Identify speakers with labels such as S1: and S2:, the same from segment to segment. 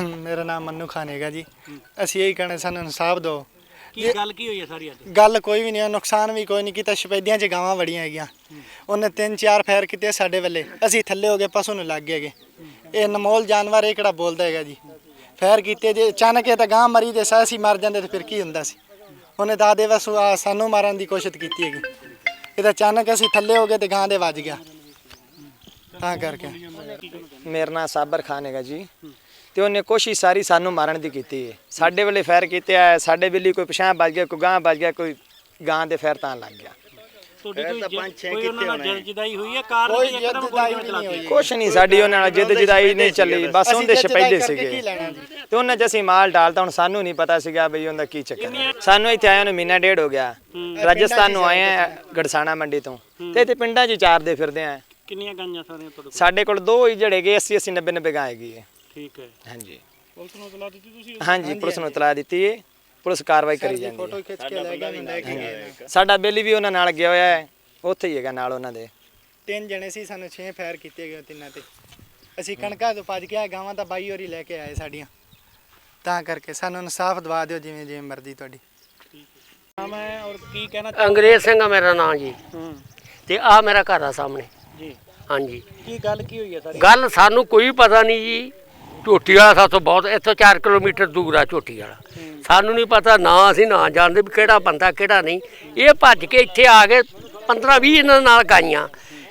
S1: ਮੇਰਾ ਨਾਮ ਮੰਨੂ ਖਾਨ ਹੈਗਾ ਜੀ। ਅਸੀਂ ਇਹੀ ਕਹਿਣਾ ਸਾਨੂੰ ਇਨਸਾਫ ਦਿਓ।
S2: ਕੀ ਗੱਲ ਕੀ ਹੋਈ ਹੈ ਸਾਰੀ ਅੱਜ?
S1: ਗੱਲ ਕੋਈ ਵੀ ਨਹੀਂ ਹੈ ਨੁਕਸਾਨ ਵੀ ਕੋਈ ਨਹੀਂ ਕੀਤਾ ਸ਼ਪੈਦੀਆਂ 'ਚ ਗਾਵਾਂ ਵੜੀਆਂ ਹੈਗੀਆਂ। ਉਹਨੇ ਤਿੰਨ ਚਾਰ ਫੈਰ ਕੀਤੇ ਸਾਡੇ ਵੱਲੇ। ਅਸੀਂ ਥੱਲੇ ਹੋ ਗਏ ਪਸ਼ੂ ਨੂੰ ਲੱਗ ਗਏਗੇ ਇਹ ਅਨਮੋਲ ਜਾਨਵਰ ਇਹ ਕਿਹੜਾ ਬੋਲਦਾ ਹੈਗਾ ਜੀ। ਫੈਰ ਕੀਤੇ ਜੇ ਅਚਾਨਕ ਇਹ ਤਾਂ ਗਾਂ ਮਰੀ ਤੇ ਅਸੀਂ ਮਰ ਜਾਂਦੇ ਤੇ ਫਿਰ ਕੀ ਹੁੰਦਾ ਸੀ? ਉਹਨੇ ਦਾਦੇ ਵਸੂ ਆ ਸਾਨੂੰ ਮਾਰਨ ਦੀ ਕੋਸ਼ਿਸ਼ ਕੀਤੀ ਹੈਗੀ। ਇਹ ਤਾਂ ਅਚਾਨਕ ਅਸੀਂ ਥੱਲੇ ਹੋ ਗਏ ਤੇ ਗਾਂ ਦੇ ਵੱਜ ਗਿਆ। ਤਾਂ ਕਰਕੇ।
S3: ਮੇਰਾ ਨਾਮ ਸਾਬਰ ਖਾਨ ਹੈਗਾ ਜੀ। ਤੇ ਉਹਨੇ ਕੋਸ਼ਿਸ਼ ਸਾਰੀ ਸਾਨੂੰ ਮਾਰਨ ਦੀ ਕੀਤੀ ਹੈ ਸਾਡੇ ਵੇਲੇ ਫੈਰ ਕੀਤੇ ਆ ਸਾਡੇ ਵੇਲੇ ਕੋਈ ਪਛਾਣ ਵੱਜ ਗਿਆ ਕੋਈ ਗਾਂ ਵੱਜ ਗਿਆ ਕੋਈ ਗਾਂ ਦੇ ਫੈਰ ਤਾਂ ਲੱਗ ਗਿਆ।
S2: ਤੁਹਾਡੀ ਕੋਈ ਕੋਈ ਉਹਨਾਂ ਨਾਲ ਜਦਾਈ ਹੋਈ ਹੈ ਇੱਕਦਮ
S3: ਕੁਛ ਨਹੀਂ ਸਾਡੀ ਉਹਨਾਂ ਨਾਲ ਜਿੱਦ ਜਦਾਈ ਨਹੀਂ ਚੱਲੀ। ਬਸ ਉਹਦੇ
S1: ਕੀ
S3: ਸੀਗੇ ਤੇ ਉਹਨਾਂ ਚ ਅਸੀਂ ਮਾਲ ਡਾਲਤਾ ਹੁਣ ਸਾਨੂੰ ਨਹੀਂ ਪਤਾ ਸੀਗਾ ਬਈ ਉਹਦਾ ਕੀ ਚੱਕਰ। ਸਾਨੂੰ ਇੱਥੇ ਆਇਆ ਨੂੰ ਮਹੀਨਾ ਡੇਢ ਹੋ ਗਿਆ। ਰਾਜਸਥਾਨ ਨੂੰ ਆਏ ਆ ਗੜਸਾਣਾ ਮੰਡੀ ਤੋਂ। ਤੇ ਇੱਥੇ ਪਿੰਡਾਂ 'ਚ ਚਾਰਦੇ ਫਿਰਦੇ ਆ।
S2: ਕਿੰਨੀਆਂ ਗਾਈਆਂ ਸਾਰੀਆਂ ਤੁਹਾਡੇ ਕੋਲ?
S3: ਸਾਡੇ ਕੋਲ ਦੋ ਹੀ ਜਿਹੜੇ ਗਏ 80 80 90 90 ਗਾਂ ਹੈਗੀ ਹੈ
S2: ਠੀਕ ਹੈ।
S3: ਹਾਂਜੀ।
S2: ਪੁਲਿਸ ਨੂੰ ਇਤਲਾਹ ਦਿੱਤੀ ਤੁਸੀਂ?
S3: ਹਾਂਜੀ ਪੁਲਿਸ ਨੂੰ ਇਤਲਾਹ ਦਿੱਤੀ ਹੈ ਪੁਲਿਸ ਕਾਰਵਾਈ ਕਰੀ ਜਾਂਦੀ
S1: ਫੋਟੋ
S3: ਹੈ
S1: ਖਿੱਚ ਕੇ ਲੈ ਗਏ ਮੈਂ ਲੈ ਕੇ ਗਿਆ
S3: ਸਾਡਾ ਬੇਲੀ ਵੀ ਉਹਨਾਂ ਨਾਲ ਗਿਆ ਹੋਇਆ ਹੈ। ਉੱਥੇ ਹੀ ਹੈਗਾ ਨਾਲ ਉਹਨਾਂ ਦੇ।
S1: ਤਿੰਨ ਜਣੇ ਸੀ ਸਾਨੂੰ 6 ਫੈਰ ਕੀਤੇ ਗਏ ਤਿੰਨਾਂ ਤੇ। ਅਸੀਂ ਕਣਕਾਂ ਤੋਂ ਭੱਜ ਗਿਆ ਗਾਵਾਂ ਤਾਂ ਬਾਈ ਹੋਰੀ ਲੈ ਕੇ ਆਏ ਸਾਡੀਆਂ। ਤਾਂ ਕਰਕੇ ਸਾਨੂੰ ਇਨਸਾਫ ਦਵਾ ਦਿਓ ਜਿਵੇਂ ਜਿਵੇਂ ਮਰਜ਼ੀ ਤੁਹਾਡੀ।
S2: ਨਾਮ ਹੈ ਔਰ ਕੀ ਕਹਿਣਾ
S4: ਅੰਗਰੇਜ਼ ਸਿੰਘ ਆ ਮੇਰਾ ਨਾਮ ਜੀ। ਤੇ ਆ ਮੇਰਾ ਘਰ ਆ ਸਾਹਮਣੇ।
S2: ਜੀ।
S4: ਹਾਂਜੀ।
S2: ਕੀ ਗੱਲ ਕੀ ਹੋਈ ਹੈ ਸਾਰੀ
S4: ਗੱਲ ਸਾਨੂੰ ਕੋਈ ਪਤਾ ਨਹੀਂ ਜੀ। ਝੋਟੀ ਵਾਲਾ ਸਾਥੋਂ ਬਹੁਤ ਇੱਥੋਂ 4 ਕਿਲੋਮੀਟਰ ਦੂਰ ਆ ਝੋਟੀ ਵਾਲਾ ਸਾਨੂੰ ਨਹੀਂ ਪਤਾ ਨਾ ਅਸੀਂ ਨਾ ਜਾਣਦੇ ਵੀ ਕਿਹੜਾ ਬੰਦਾ ਕਿਹੜਾ ਨਹੀਂ। ਇਹ ਭੱਜ ਕੇ ਇੱਥੇ ਆ ਗਏ 15 20 ਇਹਨਾਂ ਨਾਲ ਗਾਈਆਂ।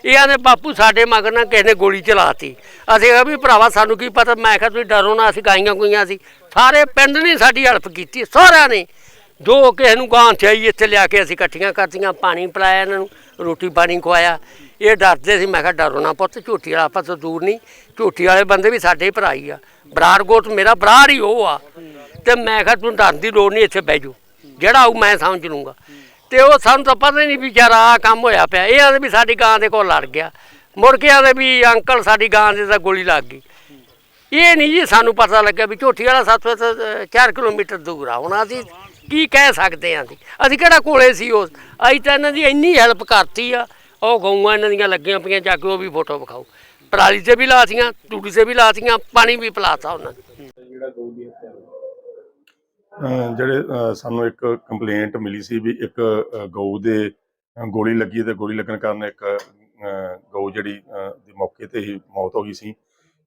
S4: ਇਹ ਆਂਦੇ ਬਾਪੂ ਸਾਡੇ ਮਗਰ ਨਾ ਕਿਸੇ ਨੇ ਗੋਲੀ ਚਲਾਤੀ। ਅਸੀਂ ਕਿਹਾ ਵੀ ਭਰਾਵਾ ਸਾਨੂੰ ਕੀ ਪਤਾ? ਮੈਂ ਕਿਹਾ ਤੁਸੀਂ ਡਰੋ ਨਾ ਅਸੀਂ ਗਾਈਆਂ ਗੋਈਆਂ ਸੀ। ਸਾਰੇ ਪਿੰਡ ਨੇ ਸਾਡੀ ਹੈਲਪ ਕੀਤੀ ਸਾਰਿਆਂ ਨੇ। ਜੋ ਕਿਸੇ ਨੂੰ ਗਾਂ ਚਾਹੀ ਇੱਥੇ ਲਿਆ ਕੇ ਅਸੀਂ ਇਕੱਠੀਆਂ ਕਰਤੀਆਂ, ਪਾਣੀ ਪਿਲਾਇਆ ਇਹਨਾਂ ਨੂੰ, ਰੋਟੀ ਪਾਣੀ ਖਵਾਇਆ। ਇਹ ਡਰਦੇ ਸੀ, ਮੈਂ ਕਿਹਾ ਡਰੋ ਨਾ ਪੁੱਤ, ਝੂਠੀ ਵਾਲਾ ਆਪਾਂ ਤੋਂ ਦੂਰ ਨਹੀਂ। ਝੂਠੀ ਵਾਲੇ ਬੰਦੇ ਵੀ ਸਾਡੇ ਭਰਾ ਹੀ ਆ। ਬਰਾੜ ਗੋਤ ਮੇਰਾ ਬਰਾੜ ਹੀ ਉਹ ਆ। ਤੇ ਮੈਂ ਕਿਹਾ ਤੂੰ ਡਰਨ ਦੀ ਲੋੜ ਨਹੀਂ, ਇੱਥੇ ਬਹਿ ਜਾਓ। ਜਿਹੜਾ ਉਹ ਮੈਂ ਸਮਝ ਲੂੰਗਾ। ਤੇ ਉਹ ਸਾਨੂੰ ਤਾਂ ਪਤਾ ਨਹੀਂ ਵੀ ਯਾਰ ਆਹ ਕੰਮ ਹੋਇਆ ਪਿਆ। ਇਹ ਆਂਦੇ ਵੀ ਸਾਡੀ ਗਾਂ ਦੇ ਕੋਲ ਲੜ ਗਿਆ। ਮੁੜ ਕੇ ਆਂਦੇ ਵੀ ਅੰਕਲ ਸਾਡੀ ਗਾਂ ਦੇ ਤਾਂ ਗੋਲੀ ਲੱਗ ਗਈ। ਇਹ ਨਹੀਂ ਜੀ ਸਾਨੂੰ ਪਤਾ ਲੱਗਿਆ ਵੀ ਝੋਟੀ ਵਾਲਾ ਸਾਥੋਂ ਤਾਂ 4 ਕਿਲੋਮੀਟਰ ਦੂਰ ਆ। ਹੁਣ ਅਸੀਂ ਕੀ ਕਹਿ ਸਕਦੇ ਆਂ ਅਸੀਂ ਅਸੀਂ ਕਿਹੜਾ ਕੋਲੇ ਸੀ ਉਸ? ਅਸੀਂ ਤਾਂ ਇਹਨਾਂ ਦੀ ਇੰਨੀ ਹੈਲਪ ਕਰਤੀ ਆ। ਉਹ ਗਊਆਂ ਇਹਨਾਂ ਦੀਆਂ ਲੱਗੀਆਂ ਪਈਆਂ, ਜਾ ਕੇ ਉਹ ਵੀ ਫੋਟੋ ਵਿਖਾਓ। ਪਰਾਲੀ ਤੇ ਵੀ ਲਾਤੀਆਂ ਟੂਟੀ ਤੇ ਵੀ ਲਾਤੀਆਂ, ਪਾਣੀ ਵੀ ਪਿਲਾਤਾ ਉਹਨਾਂ ਨੇ।
S5: ਅਹ ਜਿਹੜੇ ਸਾਨੂੰ ਇੱਕ ਕੰਪਲੇਂਟ ਮਿਲੀ ਸੀ ਵੀ ਇੱਕ ਗਊ ਦੇ ਗੋਲੀ ਲੱਗੀ ਤੇ ਗੋਲੀ ਲੱਗਣ ਕਾਰਨ ਇੱਕ ਗਊ ਜਿਹੜੀ ਦੀ ਮੌਕੇ ਤੇ ਹੀ ਮੌਤ ਹੋ ਗਈ ਸੀ।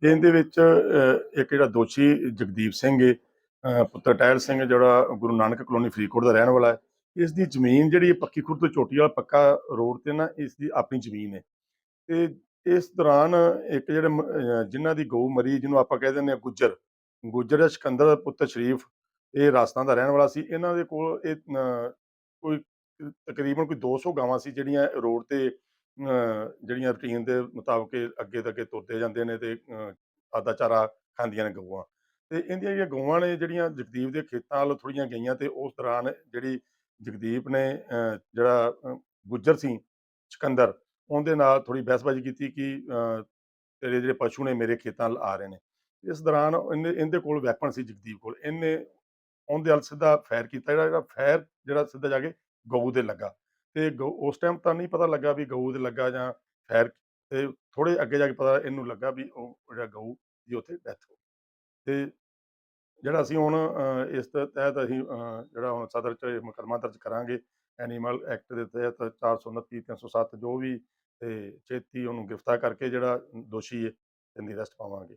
S5: ਇਹਦੇ ਵਿੱਚ ਇੱਕ ਜਿਹੜਾ ਦੋਸ਼ੀ ਜਗਦੀਪ ਸਿੰਘ ਹੈ ਪੁੱਤਰ ਟਹਿਲ ਸਿੰਘ ਜਿਹੜਾ ਗੁਰੂ ਨਾਨਕ ਕਲੋਨੀ ਫਰੀਦਕੋਟ ਦਾ ਰਹਿਣ ਵਾਲਾ ਹੈ ਇਸ ਦੀ ਜ਼ਮੀਨ ਜਿਹੜੀ ਪੱਕੀ ਖੁਰਦ ਤੋਂ ਚੋਟੀ ਵਾਲਾ ਪੱਕਾ ਰੋਡ ਤੇ ਨਾ ਇਸ ਦੀ ਆਪਣੀ ਜ਼ਮੀਨ ਹੈ। ਤੇ ਇਸ ਦੌਰਾਨ ਇੱਕ ਜਿਹੜੇ ਮ- ਜਿਨ੍ਹਾਂ ਦੀ ਗਊ ਮਰੀ ਜਿਹਨੂੰ ਆਪਾਂ ਕਹਿ ਦਿੰਦੇ ਆ ਗੁੱਜਰ ਗੁੱਜਰ ਸਿਕੰਦਰ ਪੁੱਤਰ ਸ਼ਰੀਫ ਇਹ ਰਾਜਸਥਾਨ ਦਾ ਰਹਿਣ ਵਾਲਾ ਸੀ। ਇਹਨਾਂ ਦੇ ਕੋਲ ਇਹ ਕੋਈ ਤਕਰੀਬਨ ਕੋਈ 200 ਗਾਵਾਂ ਸੀ ਜਿਹੜੀਆਂ ਰੋਡ ਤੇ ਜਿਹੜੀਆਂ ਰੁਟੀਨ ਦੇ ਮੁਤਾਬਕ ਅੱਗੇ ਤੇ ਅੱਗੇ ਤੁਰਦੇ ਜਾਂਦੇ ਨੇ ਤੇ ਅਹ, ਆਦਾ ਚਾਰਾ ਖਾਂਦੀਆਂ ਨੇ ਗਊਆਂ। ਤੇ ਇਹਦੀਆਂ ਜਿਹੜੀਆਂ ਗਊਆਂ ਨੇ, ਜਿਹੜੀਆਂ ਜਗਦੀਪ ਦੇ ਖੇਤਾਂ ਵੱਲ ਥੋੜੀਆਂ ਗਈਆਂ ਤੇ ਉਸ ਦੌਰਾਨ ਜਿਹੜੀ ਜਗਦੀਪ ਨੇ ਜਿਹੜਾ ਗੁੱਜਰ ਸੀ ਸਿਕੰਦਰ, ਉਹਦੇ ਨਾਲ ਥੋੜੀ ਬਹਿਸਬਾਜ਼ੀ ਕੀਤੀ ਕਿ ਤੇਰੇ ਜਿਹੜੇ ਪਸ਼ੂ ਨੇ ਮੇਰੇ ਖੇਤਾਂ ਵੱਲ ਆ ਰਹੇ ਨੇ। ਇਸ ਦੌਰਾਨ ਇਹਨੇ, ਇਹਦੇ ਕੋਲ ਵੈਪਨ ਸੀ ਜਗਦੀਪ ਕੋਲ। ਇਹਨੇ ਉਹਦੇ ਵੱਲ ਸਿੱਧਾ ਫਾਇਰ ਕੀਤਾ, ਜਿਹੜਾ ਜਿਹੜਾ ਫਾਇਰ ਜਿਹੜਾ ਸਿੱਧਾ ਜਾ ਕੇ ਗਊ ਦੇ ਲੱਗਾ। ਤੇ ਗਊ- ਉਸ ਟਾਈਮ ਤਾਂ ਨਹੀਂ ਪਤਾ ਲੱਗਾ ਵੀ ਗਊ ਦੇ ਲੱਗਾ ਜਾਂ ਫਾਇਰ ਤੇ ਥੋੜੇ ਅੱਗੇ ਜਾ ਕੇ ਪਤਾ ਇਹਨੂੰ ਲੱਗਾ ਵੀ ਉਹ ਜਿਹੜਾ ਗਊ ਦੀ ਉੱਥੇ ਡੈਥ ਹੋ ਗਈ। ਤੇ ਜਿਹੜਾ ਅਸੀਂ ਹੁਣ ਇਸ ਦੇ ਤਹਿਤ ਅਸੀਂ ਜਿਹੜਾ ਹੁਣ ਸਦਰ ਚ ਮੁਕੱਦਮਾ ਦਰਜ ਕਰਾਂਗੇ ਐਨੀਮਲ ਐਕਟ ਦੇ ਤਹਿਤ 429 307 ਜੋ ਵੀ, ਤੇ ਛੇਤੀ ਉਹਨੂੰ ਗ੍ਰਿਫਤਾਰ ਕਰਕੇ ਜਿਹੜਾ ਦੋਸ਼ੀ ਹੈ, ਇਹਦੀ ਅਰੈਸਟ ਪਾਵਾਂਗੇ।